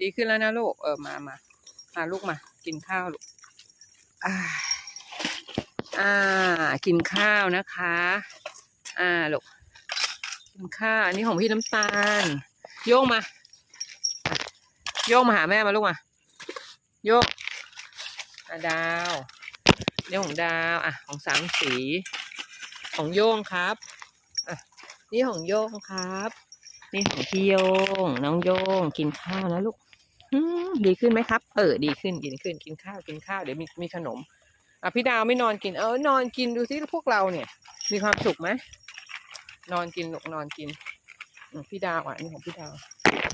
ดีขึ้นแล้วนะลูก เออ มามามาลูกมา กินข้าวลูก อ่า อ่า กินข้าวนะคะ อ่าลูก กินข้าวอันนี้ของพี่น้ำตาล โยงมา โยงมาหาแม่มาลูกมา โยกอะดาวนี่ของดาว อะ ของสามสี ของโยงครับ อะ นี่ของโยงครับ นี่ของพี่โยง น้องโยง กินข้าวนะลูก ดีขึ้นไหมครับ เออ ดีขึ้นดีขึ้น กินข้าว กินข้าว เดี๋ยวมีมีขนม อะพี่ดาวไม่นอนกิน เออ นอนกินดูสิพวกเราเนี่ย มีความสุขไหม นอนกินลูกนอนกิน พี่ดาวอะนี่ของพี่ดาว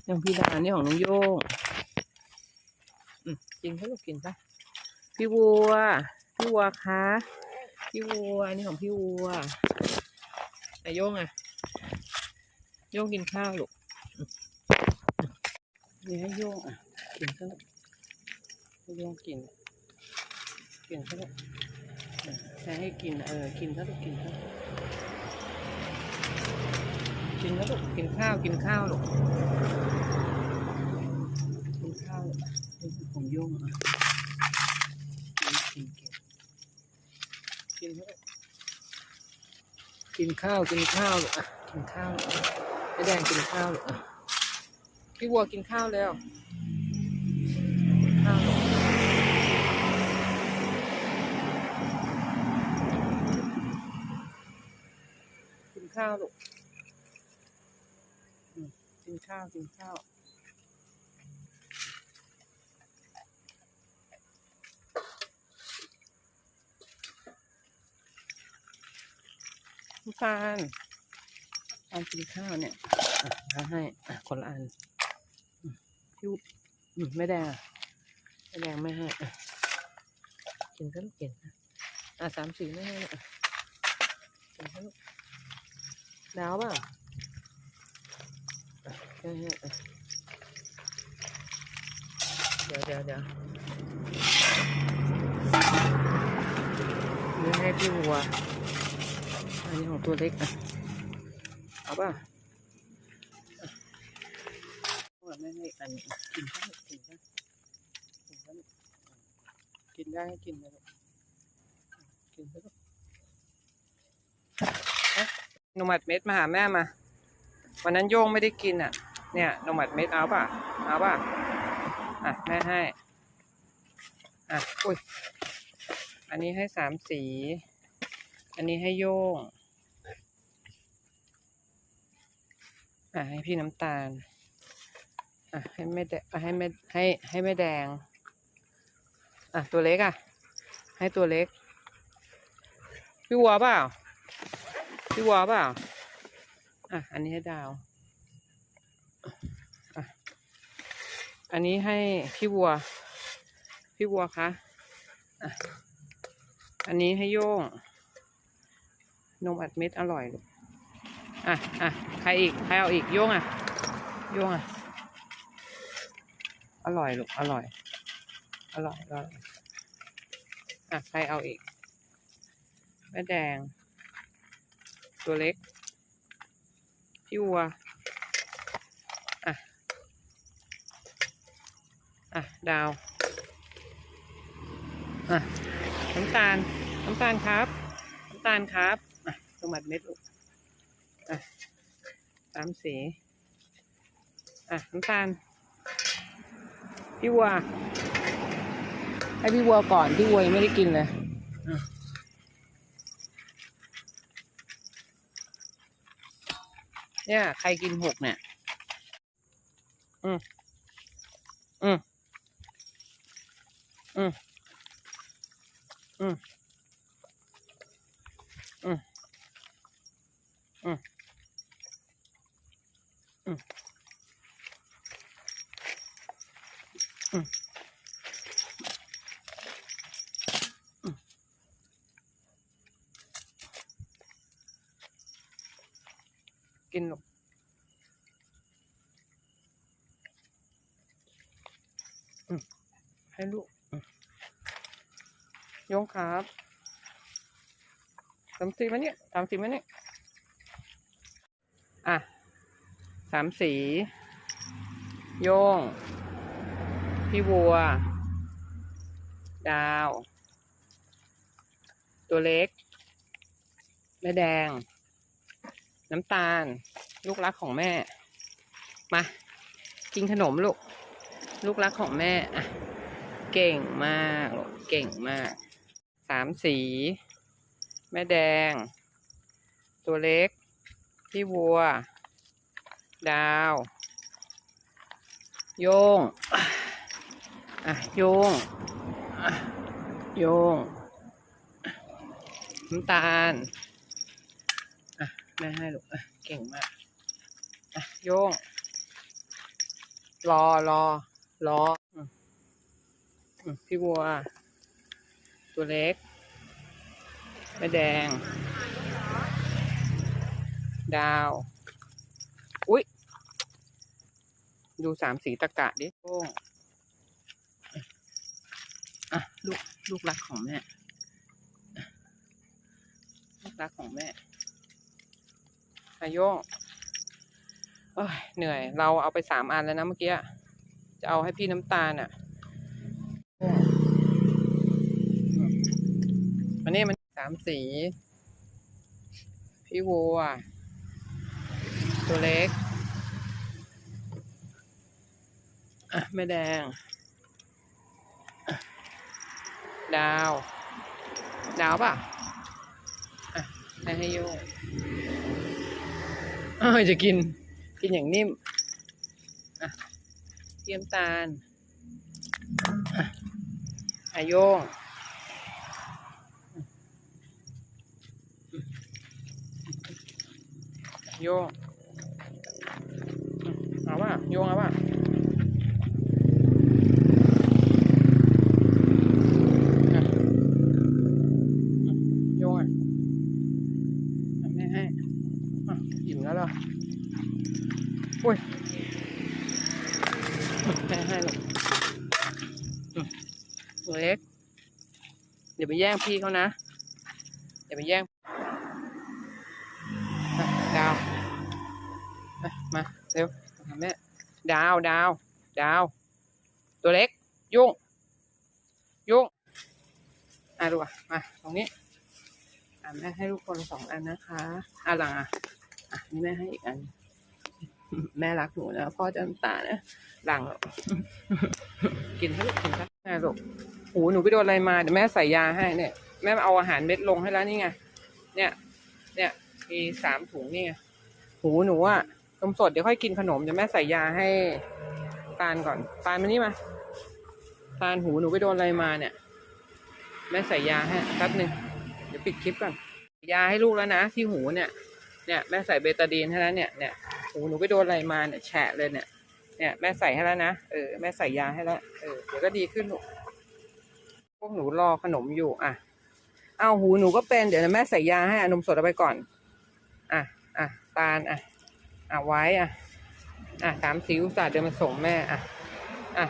นี่ของพี่ดาวนี่ของน้องโยงอืมกินให้ลูกกินปะพี่วัว พี่วัวคะ พี่วัว นี่ของพี่วัวไอโยงอะ โยงกินข้าวลูกอืมนี่ให้โยงอะ กินซะลูกให้โยงกินกินซะลูกอืมให้ให้กินเออกินซะลูกกินซะกินซะลูกกินข้าวกินข้าวลูกกินข้าวนี่คือของโยงอะกินกินกินกินเถอะกินข้าวกินข้าวลูกอะกินข้าวไอ้แดงกินข้าวลูกอะพี่วัวกินข้าวแล้วกินข้าวลูกกิน ข้าวลูกอืมกินข้าวกินข้าวพี่ฟานฟานกินข้าวเนี่ยอะเอาให้อะคนละอันอืมพี่อุ๊อืมไม่แดงอะไม่แดงไม่ให้อะกินก็ลูกกินนะอะสามสี่ไม่ให้อะกินก็ลูก Naoma. Dạ chờ chờ, Như hai cái mùa. Anh không tôi thích. Đó ba. Kiên ra hay kiên ra? Kiên ra. นมัดเม็ดมาหาแม่มา วันนั้นโย่งไม่ได้กินอะ เนี่ยนมัดเม็ดเอาป่ะ เอาป่ะ อะ แม่ให้ อะ อุ้ย อันนี้ให้สามสี อันนี้ให้โย่งอะ ให้พี่น้ำตาล อะ ให้แม่แดอะให้แม่ให้ให้แม่แดง อะ ตัวเล็กอะ ให้ตัวเล็ก พี่วัวเปล่า พี่วัวเปล่า อะ อันนี้ให้ดาวอะอันนี้ให้พี่วัว พี่วัวคะอะอันนี้ให้โย่ง นมอัดเม็ดอร่อยลูกอะอะใครอีก ใครเอาอีกโย่งอะโย่งอะ อร่อยลูก อร่อย อร่อยอร่อยอะ ใครเอาอีกแม่แดง ตัวเล็ก พี่วัว อะ อะ ดาว อะ น้ำตาล น้ำตาลครับ น้ำตาลครับ อะสมัดเม็ดลูก อะสามสี อะ น้ำตาล พี่วัว ให้พี่วัวก่อน พี่วัวยังไม่ได้กินเลยอะ เนี่ย ใครกินหกเนี่ย อืมอืมอืมอืมอืมอืมอืมอืม กินลูกอืมให้ลูกโยงครับสามสีมาเนี่ยสามสีมาเนี่ยอะสามสีโยง พี่วัว ดาว ตัวเล็ก แม่แดง น้ำตาล ลูกรักของแม่ มา กินขนมลูก ลูกรักของแม่อะเก่งมากลูกเก่งมาก สามสี แม่แดง ตัวเล็ก พี่วัว ดาว โยงอะโยงโยงน้ำตาล แม่ให้ลูกเก่งมากอะโยง รอรอรอพี่วัว ตัวเล็กแม่แดง ดาว อุ๊ยดูสามสีตะกะดิโป้งอะลูก ลูกรักของแม่ ลูกรักของแม่าโยงเหนื่อย เราเอาไปสามอันแล้วนะเมื่อกี้ จะเอาให้พี่น้ำตาลอะอันนี้มันสามสี พี่วัว ตัวเล็ก อะแม่แดง ดาว ดาวป่ะ อะให้ให้โย อ้าวจะกิน กินอย่างนิ่มอะเทียมตาลอะอาโยงโยงเอาป่ะโยงเอาป่ะ อะอืมโยงอะทำแม่ให้อะอิ่มแล้วเหรออุ้ยอืมแม่ให้หรอกอืมตัวเล็ก เดี๋ยวไปแย่งพี่เขานะเดี๋ยวไปแย่งดาว มา เร็วแม่ดาวดาวดาว ตัวเล็ก ยุ่ง ยุ่ง อะดูอะ มา ตรงนี้อะแม่ให้ลูกคนสองอันนะคะ อะหลังอะ อะนี่แม่ให้อีกอัน แม่รักหนูนะพ่อจะน้ำตานะหลัง กินให้ลูกกินซะแม่ลูกหูหนูไปโดนอะไรมาเดี๋ยวแม่ใส่ยาให้เนี่ยแม่เอาอาหารเม็ดลงให้แล้วนี่ไงเนี่ย เนี่ย มีสามถุงนี่ไงหูหนูอะนมสดเดี๋ยวค่อยกินขนมเดี๋ยวแม่ใส่ยาให้ตาลก่อน ตาลมานี่มาตาลหูหนูไปโดนอะไรมาเนี่ย แม่ใส่ยาให้แป๊บหนึ่งเดี๋ยวปิดคลิปก่อนยาให้ลูกแล้วนะที่หูเนี่ย เนี่ยแม่ใส่เบตาดีนให้แล้วเนี่ยเนี่ย หูหนูไปโดนอะไรมาเนี่ยแฉะเลยเนี่ยเนี่ยแม่ใส่ให้แล้วนะเออแม่ใส่ยาให้แล้วเออเดี๋ยวก็ดีขึ้นลูกพวกหนูรอขนมอยู่ อะ เอาหูหนูก็เป็นเดี๋ยวแม่ใส่ยาให้อนมสดเอาไปก่อน อะอะตาลอะอะไว้อะอะสามสิวสาห์เดินมาส่งแม่อะอะ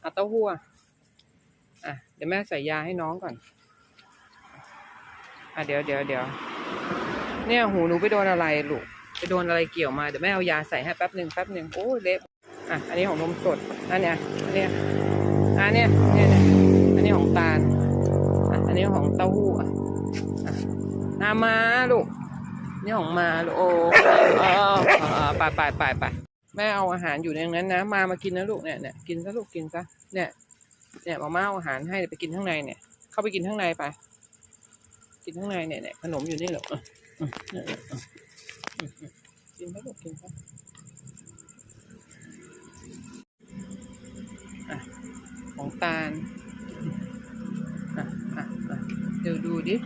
เอาเต้าหู้อะเดี๋ยวแม่ใส่ยาให้น้องก่อน อะเดี๋ยวเดี๋ยวเดี๋ยวเนี่ยหูหนูไปโดนอะไรลูก โดนอะไรเกี่ยวมาเดี๋ยวแม่เอายาใส่ให้แป๊บหนึ่งแป๊บหนึ่งโอ้เละอะอันนี้ของนมสดอันเนี้ยอันเนี้ยอันเนี้ยเนี่ยเนี่ยอันนี้ของตาลอันนี้ของเต้าหู้อะอามาลูกนี่ของมาลูกโอ้เออเออไปไปไปไปแม่เอาอาหารอยู่ในนั้นนะมามากินนะลูกเนี่ยเนี่ยกินซะลูกกินซะเนี่ยเนี่ยมาม่าเอาอาหารให้ไปกินข้างในเนี่ย เข้าไปกินข้างในไป กินข้างในเนี่ยเนี่ยขนมอยู่นี่หรอะอะเนี่ยเนี่ยอะอืมอืมกินไปลูกกินไปอะของตาลอะอะอะเดี๋ยวดูดิ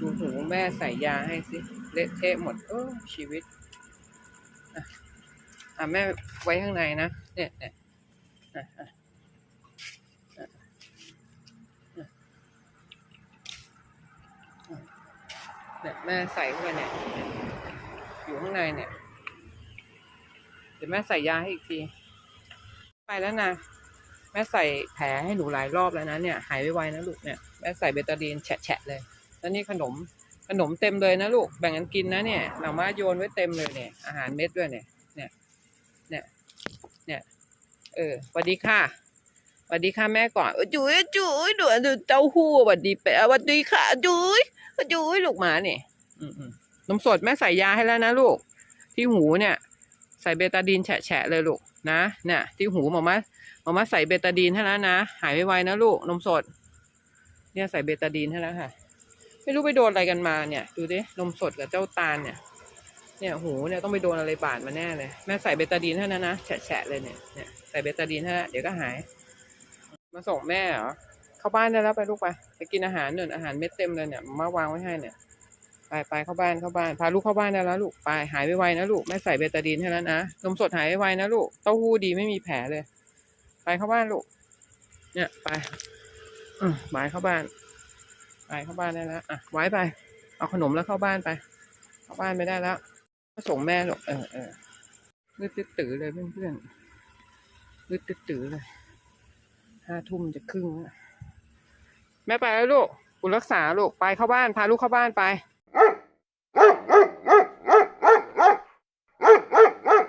ดูหูแม่ใส่ยาให้สิเละเทะหมดเออชีวิตอะอะแม่ไว้ข้างในนะ เนี่ยเนี่ยอะอะเนี่ยแม่ใส่เข้าไปเนี่ย อยู่ข้างในเนี่ย เดี๋ยวแม่ใส่ยาให้อีกที ไปแล้วนะ แม่ใส่แผลให้หนูหลายรอบแล้วนะเนี่ย หายไวๆนะลูกเนี่ย แม่ใส่เบตาดีนแฉะๆเลย แล้วนี่ขนม ขนมเต็มเลยนะลูก แบ่งกันกินนะเนี่ยหน่อไม้โยนไว้เต็มเลยเนี่ย อาหารเม็ดด้วยเนี่ย เนี่ย เนี่ย เนี่ย เออสวัสดีค่ะสวัสดีค่ะแม่ก่อนจุ๋ยจุ๋ยดูดูเต้าหู้สวัสดีแปะสวัสดีค่ะจุ๋ยจุ๋ยลูกหมาเนี่ยอืมอืม นมสดแม่ใส่ยาให้แล้วนะลูก ที่หูเนี่ย ใส่เบตาดีนแฉะเลยลูกนะเนี่ยที่หูหมอมาหมอมาใส่เบตาดีนให้แล้วนะหายไวๆนะลูกนมสด เนี่ยใส่เบตาดีนให้แล้วค่ะ ไม่รู้ไปโดนอะไรกันมาเนี่ย ดูดินมสดกับเจ้าตาลเนี่ย เนี่ยหูเนี่ยต้องไปโดนอะไรบาดมาแน่เลยแม่ใส่เบตาดีนให้นะนะแฉะเลยเนี่ยเนี่ยใส่เบตาดีนให้แล้วเดี๋ยวก็หาย มาส่งแม่เหรอเข้าบ้านได้แล้วไปลูกไปไปกินอาหารหนึ่งอาหารเม็ดเต็มเลยเนี่ยมาวางไว้ให้เนี่ย ไปไปเข้าบ้านเข้าบ้านพาลูกเข้าบ้านได้แล้วลูกไปหายไวๆนะลูกแม่ใส่เบตาดีนให้แล้วนะนมสดหายไวๆนะลูกเต้าหู้ดีไม่มีแผลเลย ไปเข้าบ้านลูกเนี่ยไปอืมบายเข้าบ้าน ไปเข้าบ้านได้แล้วอะไว้ไปเอาขนมแล้วเข้าบ้านไป เข้าบ้านไม่ได้แล้วส่งแม่ลูกเออเออมืดตื้อเลยเพื่อนๆมืดตื้อเลยห้าทุ่มจะครึ่งแล้วแม่ไปแล้วลูกคุณรักษาลูกไปเข้าบ้านพาลูกเข้าบ้านไป